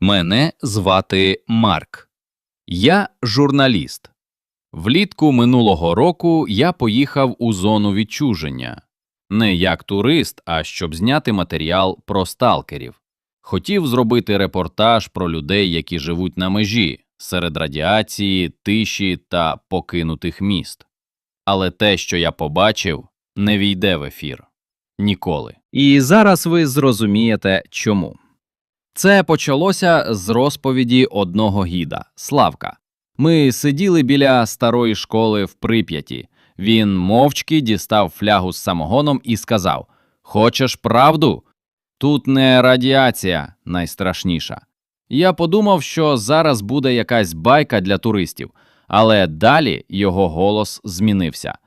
Мене звати Марк. Я журналіст. Влітку минулого року я поїхав у зону відчуження. Не як турист, а щоб зняти матеріал про сталкерів. Хотів зробити репортаж про людей, які живуть на межі, серед радіації, тиші та покинутих міст. Але те, що я побачив, не війде в ефір. Ніколи. І зараз ви зрозумієте, чому. Це почалося з розповіді одного гіда Славка. Ми сиділи біля старої школи в Прип'яті. Він мовчки дістав флягу з самогоном і сказав: Хочеш правду? Тут не радіація найстрашніша. Я подумав, що зараз буде якась байка для туристів, але далі його голос змінився.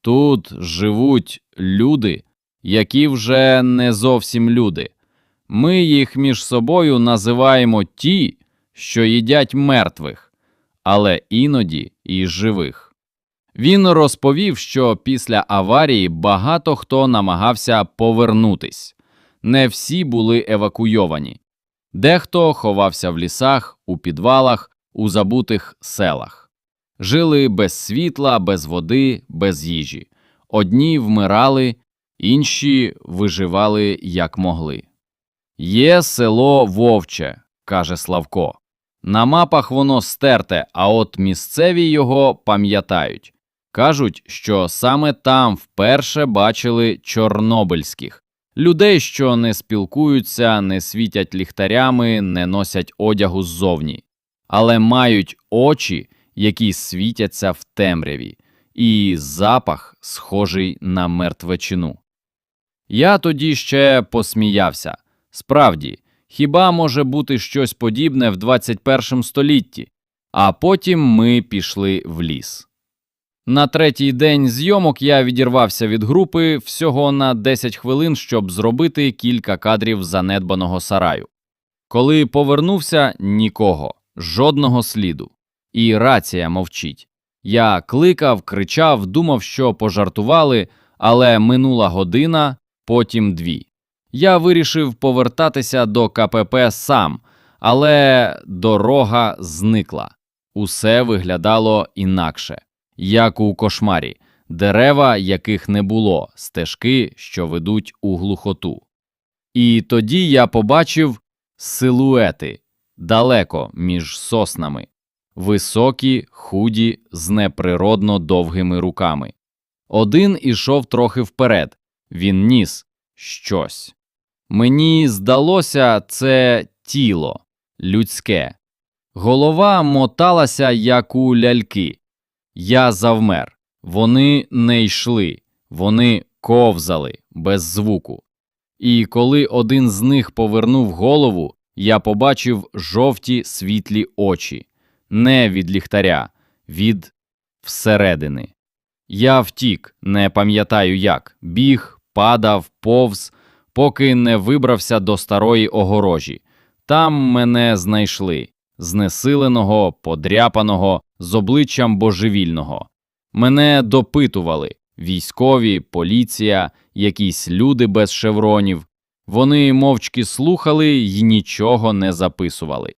Тут живуть люди, які вже не зовсім люди. Ми їх між собою називаємо ті, що їдять мертвих, але іноді і живих. Він розповів, що після аварії багато хто намагався повернутись. Не всі були евакуйовані. Дехто ховався в лісах, у підвалах, у забутих селах. Жили без світла, без води, без їжі. Одні вмирали, інші виживали як могли. Є село Вовче, каже Славко. На мапах воно стерте, а от місцеві його пам'ятають. Кажуть, що саме там вперше бачили чорнобильських людей, що не спілкуються, не світять ліхтарями, не носять одягу ззовні, але мають очі, які світяться в темряві, і запах схожий на мертвечину. Я тоді ще посміявся. Справді, хіба може бути щось подібне в 21 столітті? А потім ми пішли в ліс. На третій день зйомок я відірвався від групи всього на 10 хвилин, щоб зробити кілька кадрів занедбаного сараю. Коли повернувся нікого, жодного сліду. І рація мовчить. Я кликав, кричав, думав, що пожартували, але минула година, потім дві. Я вирішив повертатися до КПП сам, але дорога зникла. Усе виглядало інакше, як у кошмарі, дерева, яких не було, стежки, що ведуть у глухоту. І тоді я побачив силуети далеко між соснами, високі, худі, з неприродно довгими руками. Один ішов трохи вперед, він ніс щось. Мені здалося, це тіло людське. Голова моталася, як у ляльки. Я завмер. Вони не йшли, вони ковзали без звуку. І коли один з них повернув голову, я побачив жовті світлі очі, не від ліхтаря, від всередини. Я втік, не пам'ятаю як, біг, падав, повз поки не вибрався до старої огорожі. Там мене знайшли знесиленого, подряпаного, з обличчям божевільного. Мене допитували військові, поліція, якісь люди без шевронів. Вони мовчки слухали й нічого не записували.